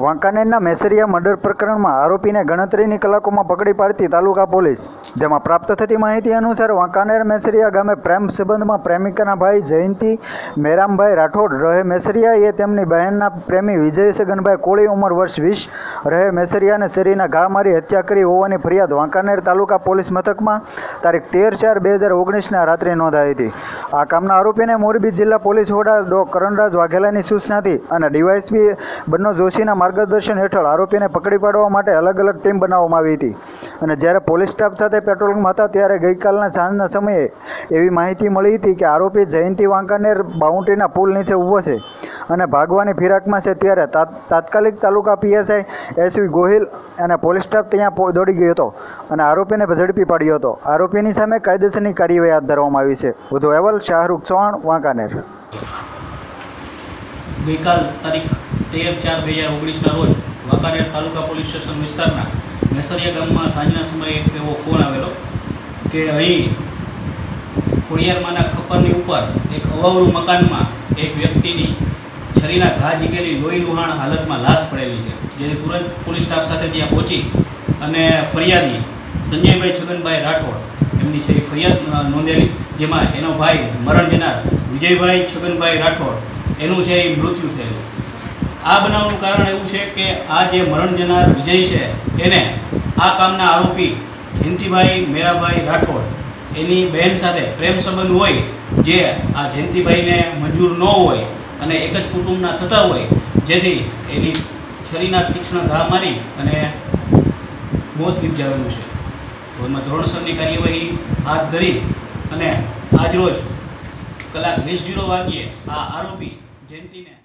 વાંકાનેરના Mesariya murder પ્રકરણમાં આરોપીને ગણતરીની કલાકોમાં પકડી પાડતી તાલુકા પોલીસ, જેમાં પ્રાપ્ત થતી માહિતી અનુસાર વાંકાનેર મેસરિયા ગામે પ્રેમ સંબંધમાં પ્રેમિકાના ભાઈ જયંતિ, મેરામભાઈ રાઠોડ રહે મેસરિયા. એ તેમની બહેનના પ્રેમી વિજય સગનભાઈ કોળી ઉંમર વર્ષ વીસ, રહે મેસરિયાને શરીરના ઘા મારી હત્યા કરી હોવાની ફરિયાદ વાંકાનેર તાલુકા પોલીસ મથકમાં તારીખ તેર ચાર બે હજાર ઓગણીસના રાત્રે નોંધાઈ હતી. આ કામના આરોપીને મોરબી જિલ્લા પોલીસ વડા ડો. કરણરાજ વાઘેલાની સૂચનાથી અને ડીવાયસપી બન્નો જોશીના માર્ગદર્શન હેઠળ આરોપીને પકડી પાડવા માટે અલગ અલગ ટીમ બનાવવામાં આવી હતી. અને જ્યારે પોલીસ સ્ટાફ સાથે પેટ્રોલિંગમાં હતા ત્યારે ગઈકાલના સાંજના સમયે એવી માહિતી મળી હતી કે આરોપી જયંતિ વાંકાનેર બાઉન્ડ્રીના પુલ નીચે ઊભો છે અને ભાગવાની ફિરાકમાં છે ત્યારે તાત્કાલિક તાલુકા પીએસઆઈ એસવી ગોહિલ અને પોલીસ સ્ટાફ ત્યાં દોડી ગયો હતો અને આરોપીને ઝડપી પાડ્યો હતો. આરોપીની સામે કાયદેસરની કાર્યવાહી હાથ ધરવામાં આવી છે. વધુ અહેવાલ શાહરૂખ ચૌહાણ, વાંકાનેર. ગઈકાલ તારીખ તેર ચાર બે હજાર ઓગણીસના રોજ વાંકાનેર તાલુકા પોલીસ સ્ટેશન વિસ્તારના મેસરિયા ગામમાં સાંજના સમયે એક એવો ફોન આવેલો કે અહીં ખોડિયારમાંના ખપ્પરની ઉપર એક અવાવરું મકાનમાં એક વ્યક્તિની છરીના ઘા જીગેલી લોહી લુહાણ હાલતમાં લાશ પડેલી છે, જે તુરંત પોલીસ સ્ટાફ સાથે ત્યાં પહોંચી અને ફરિયાદી સંજયભાઈ છગનભાઈ રાઠોડ એમની છે એ ફરિયાદ નોંધેલી, જેમાં એનો ભાઈ મરણ જનાર વિજયભાઈ છગનભાઈ રાઠોડ, એનું છે એ મૃત્યુ થયેલું. આ બનાવનું કારણ એવું છે કે આ જે મરણ જનાર વિજય છે, એને આ કામના આરોપી જયંતિભાઈ મેરાભાઈ રાઠોડ, એની બહેન સાથે પ્રેમ સંબંધ હોય, જે આ જયંતિભાઈને મંજૂર ન હોય અને એક જ કુટુંબના થતા હોય, જેથી એની છરીના તીક્ષ્ણ ઘા મારી અને મોત નિપજાવેલું છે. તો એમાં ધોરણસરની કાર્યવાહી હાથ ધરી અને આજરોજ કલાક વીસ જીરો વાગ્યે આ આરોપી જયંતિને